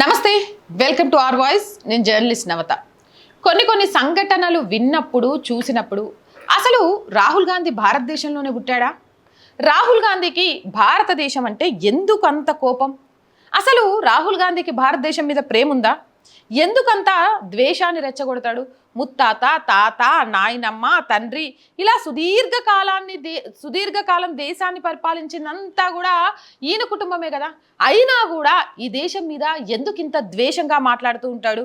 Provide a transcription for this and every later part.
నమస్తే welcome to R voice. నేను journalist నవత. కొన్ని కొన్ని సంఘటనలు విన్నప్పుడు చూసినప్పుడు అసలు రాహుల్ గాంధీ భారతదేశంలోనే పుట్టాడా? రాహుల్ గాంధీకి భారతదేశం అంటే ఎందుకు అంత కోపం? అసలు రాహుల్ గాంధీకి భారతదేశం మీద ప్రేమ ఉందా ఎందుకంత ద్వేషాన్ని రెచ్చగొడతాడు? ముత్తాత తాత నాయనమ్మ తండ్రి ఇలా సుదీర్ఘ కాలాన్ని దే సుదీర్ఘకాలం దేశాన్ని పరిపాలించిందంతా కూడా ఈయన కుటుంబమే కదా? అయినా కూడా ఈ దేశం మీద ఎందుకు ఇంత ద్వేషంగా మాట్లాడుతూ ఉంటాడు?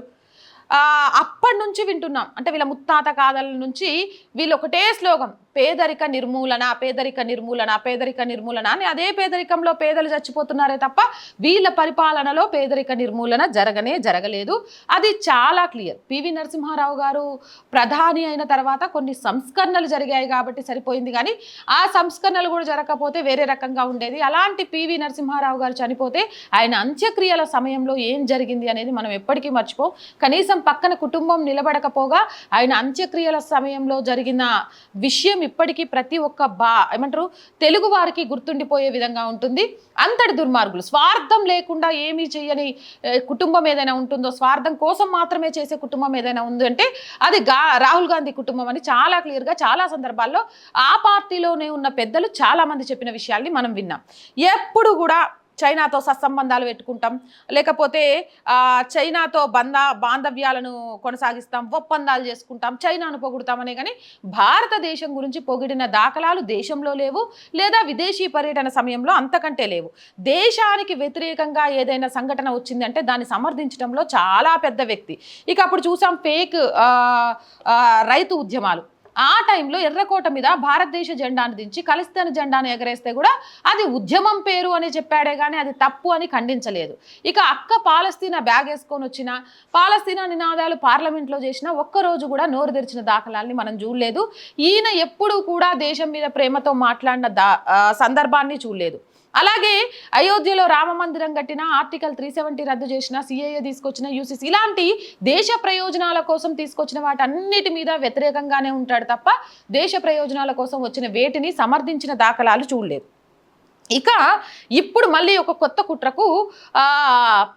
అప్పటి నుంచి వింటున్నాం. అంటే వీళ్ళ ముత్తాత కాదల నుంచి వీళ్ళు ఒకటే శ్లోకం. పేదరిక నిర్మూలన పేదరిక నిర్మూలన పేదరిక నిర్మూలన అని అదే పేదరికంలో పేదలు చచ్చిపోతున్నారే తప్ప వీళ్ళ పరిపాలనలో పేదరిక నిర్మూలన జరగనే జరగలేదు. అది చాలా క్లియర్. పివి నరసింహారావు గారు ప్రధాని అయిన తర్వాత కొన్ని సంస్కరణలు జరిగాయి కాబట్టి సరిపోయింది కానీ ఆ సంస్కరణలు కూడా జరగకపోతే వేరే రకంగా ఉండేది. అలాంటి పివి నరసింహారావు గారు చనిపోతే ఆయన అంత్యక్రియల సమయంలో ఏం జరిగింది అనేది మనం ఎప్పటికీ మర్చిపో. కనీసం పక్కన కుటుంబం నిలబడకపోగా ఆయన అంత్యక్రియల సమయంలో జరిగిన విషయం ఇప్పటికీ ప్రతి ఒక్క బా ఏమంటారు తెలుగు వారికి గుర్తుండిపోయే విధంగా ఉంటుంది. అంతటి దుర్మార్గులు. స్వార్థం లేకుండా ఏమీ చేయని కుటుంబం ఏదైనా ఉంటుందో స్వార్థం కోసం మాత్రమే చేసే కుటుంబం ఏదైనా ఉందంటే అది గా రాహుల్ గాంధీ కుటుంబం అని చాలా క్లియర్గా చాలా సందర్భాల్లో ఆ పార్టీలోనే ఉన్న పెద్దలు చాలామంది చెప్పిన విషయాల్ని మనం విన్నాం. ఎప్పుడు కూడా చైనాతో సత్సంబంధాలు పెట్టుకుంటాం. లేకపోతే చైనాతో బంధ బాంధవ్యాలను కొనసాగిస్తాం ఒప్పందాలు చేసుకుంటాం చైనాను పొగుడుతామనే కానీ భారతదేశం గురించి పొగిడిన దాఖలాలు దేశంలో లేవు లేదా విదేశీ పర్యటన సమయంలో అంతకంటే లేవు. దేశానికి వ్యతిరేకంగా ఏదైనా సంఘటన వచ్చిందంటే దాన్ని సమర్థించడంలో చాలా పెద్ద వ్యక్తి. ఇక అప్పుడు చూసాం ఫేక్ రైతు ఉద్యమాలు. ఆ టైంలో ఎర్రకోట మీద భారతదేశ జెండాను దించి ఖలిస్తాన్ జెండాను ఎగరేస్తే కూడా అది ఉద్యమం పేరు అని చెప్పాడే కానీ అది తప్పు అని ఖండించలేదు. ఇక అక్క పాలస్తీనా బ్యాగ్ వేసుకొని వచ్చిన పాలస్తీనా నినాదాలు పార్లమెంట్లో చేసిన ఒక్కరోజు కూడా నోరు తెరిచిన దాఖలాల్ని మనం చూడలేదు. ఈయన ఎప్పుడూ కూడా దేశం మీద ప్రేమతో మాట్లాడిన దా సందర్భాన్ని చూడలేదు. అలాగే అయోధ్యలో రామ మందిరం కట్టిన ఆర్టికల్ త్రీ సెవెంటీ రద్దు చేసిన సిఏఏ తీసుకొచ్చిన యూసీసీ ఇలాంటి దేశ ప్రయోజనాల కోసం తీసుకొచ్చిన వాటన్నిటి మీద వ్యతిరేకంగానే ఉంటాడు తప్ప దేశ ప్రయోజనాల కోసం వచ్చిన వేటిని సమర్థించిన దాఖలాలు చూడలేదు. ఇక ఇప్పుడు మళ్ళీ ఒక కొత్త కుట్రకు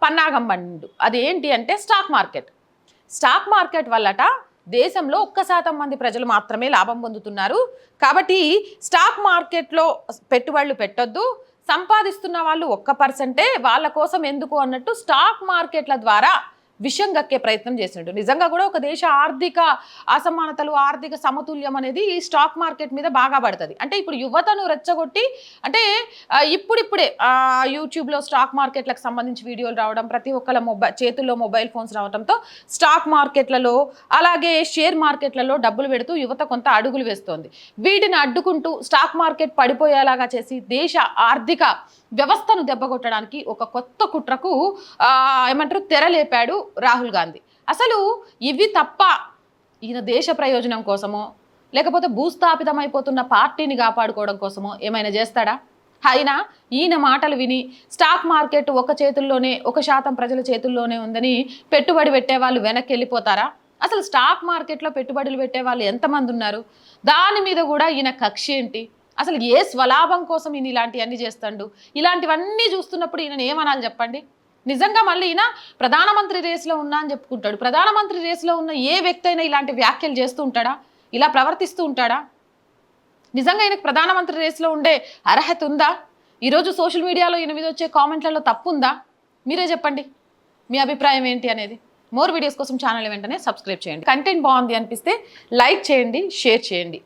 పన్నాగం పండు. అదేంటి అంటే స్టాక్ మార్కెట్. స్టాక్ మార్కెట్ వల్లట దేశంలో ఒక్క శాతం మంది ప్రజలు మాత్రమే లాభం పొందుతున్నారు. కాబట్టి స్టాక్ మార్కెట్లో పెట్టుబడులు పెట్టొద్దు. సంపాదిస్తున్న వాళ్ళు ఒక్క పర్సెంటే వాళ్ళ కోసం ఎందుకు అన్నట్టు స్టాక్ మార్కెట్ల ద్వారా విషయం గక్కే ప్రయత్నం చేసినట్టు నిజంగా కూడా ఒక దేశ ఆర్థిక అసమానతలు ఆర్థిక సమతుల్యం అనేది ఈ స్టాక్ మార్కెట్ మీద బాగా పడుతుంది. అంటే ఇప్పుడు యువతను రెచ్చగొట్టి అంటే ఇప్పుడిప్పుడే యూట్యూబ్లో స్టాక్ మార్కెట్లకు సంబంధించి వీడియోలు రావడం ప్రతి ఒక్కళ్ళ మొబైల్ చేతుల్లో మొబైల్ ఫోన్స్ రావడంతో స్టాక్ మార్కెట్లలో అలాగే షేర్ మార్కెట్లలో డబ్బులు పెడుతూ యువత కొంత అడుగులు వేస్తోంది. వీటిని అడ్డుకుంటూ స్టాక్ మార్కెట్ పడిపోయేలాగా చేసి దేశ ఆర్థిక వ్యవస్థను దెబ్బకొట్టడానికి ఒక కొత్త కుట్రకు ఏమంటారు తెరలేపాడు రాహుల్ గాంధీ. అసలు ఇవి తప్ప ఈయన దేశ ప్రయోజనం కోసమో లేకపోతే భూస్థాపితమైపోతున్న పార్టీని కాపాడుకోవడం కోసమో ఏమైనా చేస్తాడా? అయినా ఈయన మాటలు విని స్టాక్ మార్కెట్ ఒక చేతుల్లోనే ఒక శాతం ప్రజల చేతుల్లోనే ఉందని పెట్టుబడి పెట్టే వాళ్ళు వెనక్కి వెళ్ళిపోతారా అసలు స్టాక్ మార్కెట్లో పెట్టుబడులు పెట్టే వాళ్ళు ఎంతమంది ఉన్నారు? దాని మీద కూడా ఈయన కక్ష ఏంటి? అసలు ఏ స్వలాభం కోసం ఈయన ఇలాంటివన్నీ చేస్తాడు? ఇలాంటివన్నీ చూస్తున్నప్పుడు ఈయన ఏమనాలి చెప్పండి? నిజంగా మళ్ళీ ఈయన ప్రధానమంత్రి రేసులో ఉన్నా అని చెప్పుకుంటాడు. ప్రధానమంత్రి రేసులో ఉన్న ఏ వ్యక్తి అయినా ఇలాంటి వ్యాఖ్యలు చేస్తూ ఉంటాడా? ఇలా ప్రవర్తిస్తూ ఉంటాడా? నిజంగా ఈయనకు ప్రధానమంత్రి రేసులో ఉండే అర్హత ఉందా? ఈరోజు సోషల్ మీడియాలో ఈయన మీద వచ్చే కామెంట్లలో తప్పు ఉందా? మీరే చెప్పండి. మీ అభిప్రాయం ఏంటి అనేది. మోర్ వీడియోస్ కోసం ఛానల్ వెంటనే సబ్స్క్రైబ్ చేయండి. కంటెంట్ బాగుంది అనిపిస్తే లైక్ చేయండి షేర్ చేయండి.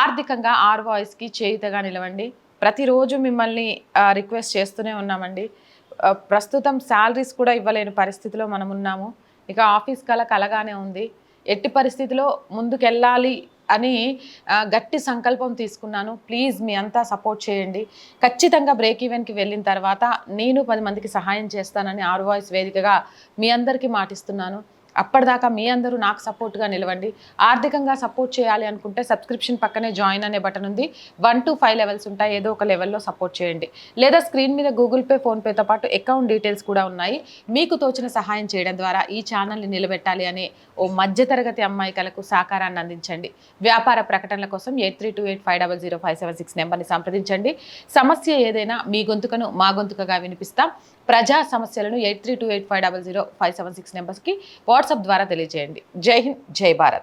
ఆర్థికంగా ఆర్ వాయిస్కి చేయితగా నిలవండి. ప్రతిరోజు మిమ్మల్ని రిక్వెస్ట్ చేస్తూనే ఉన్నామండి. ప్రస్తుతం శాలరీస్ కూడా ఇవ్వలేని పరిస్థితిలో మనం ఉన్నాము. ఇక ఆఫీస్ కల కలగానే ఉంది. ఎట్టి పరిస్థితిలో ముందుకెళ్ళాలి అని గట్టి సంకల్పం తీసుకున్నాను. ప్లీజ్ మీ అంతా సపోర్ట్ చేయండి. ఖచ్చితంగా బ్రేక్ ఈవెన్కి వెళ్ళిన తర్వాత నేను పది మందికి సహాయం చేస్తానని ఆరు వాయిస్ వేదికగా మీ అందరికీ మాటిస్తున్నాను. అప్పటిదాకా మీ అందరూ నాకు సపోర్ట్గా నిలవండి. ఆర్థికంగా సపోర్ట్ చేయాలి అనుకుంటే సబ్స్క్రిప్షన్ పక్కనే జాయిన్ అనే బటన్ ఉంది. వన్ టు ఫైవ్ లెవెల్స్ ఉంటాయి. ఏదో ఒక లెవెల్లో సపోర్ట్ చేయండి. లేదా స్క్రీన్ మీద గూగుల్ పే ఫోన్పేతో పాటు అకౌంట్ డీటెయిల్స్ కూడా ఉన్నాయి. మీకు తోచిన సహాయం చేయడం ద్వారా ఈ ఛానల్ని నిలబెట్టాలి అనే ఓ మధ్యతరగతి అమ్మాయికలకు సహకారాన్ని అందించండి. వ్యాపార ప్రకటనల కోసం eight three two eight five double zero five seven six నెంబర్ని సంప్రదించండి. సమస్య ఏదైనా మీ గొంతుకను మా గొంతుకగా వినిపిస్తాం. ప్రజా సమస్యలను eight three two eight five double zero five seven six నెంబర్స్కి వాట్సాప్ ద్వారా తెలియజేయండి. జై హింద్ జై భారత్.